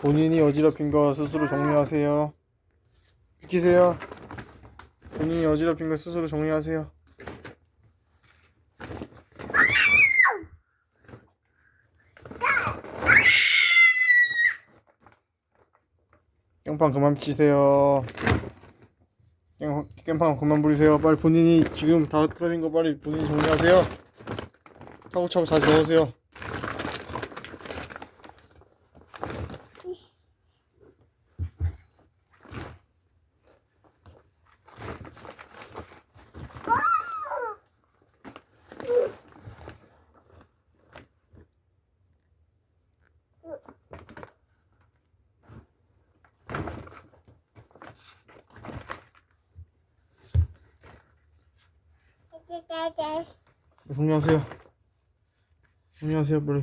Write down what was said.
본인이 어지럽힌 거 스스로 정리하세요. 비키세요. 본인이 어지럽힌 거 스스로 정리하세요. 깽판 그만 치세요. 깽, 깽판 그만 부리세요. 빨리 본인이 지금 다 틀어진 거 빨리 본인이 정리하세요. 차고차고 다시 넣으세요. 정리하세요. 정리하세요 빨리.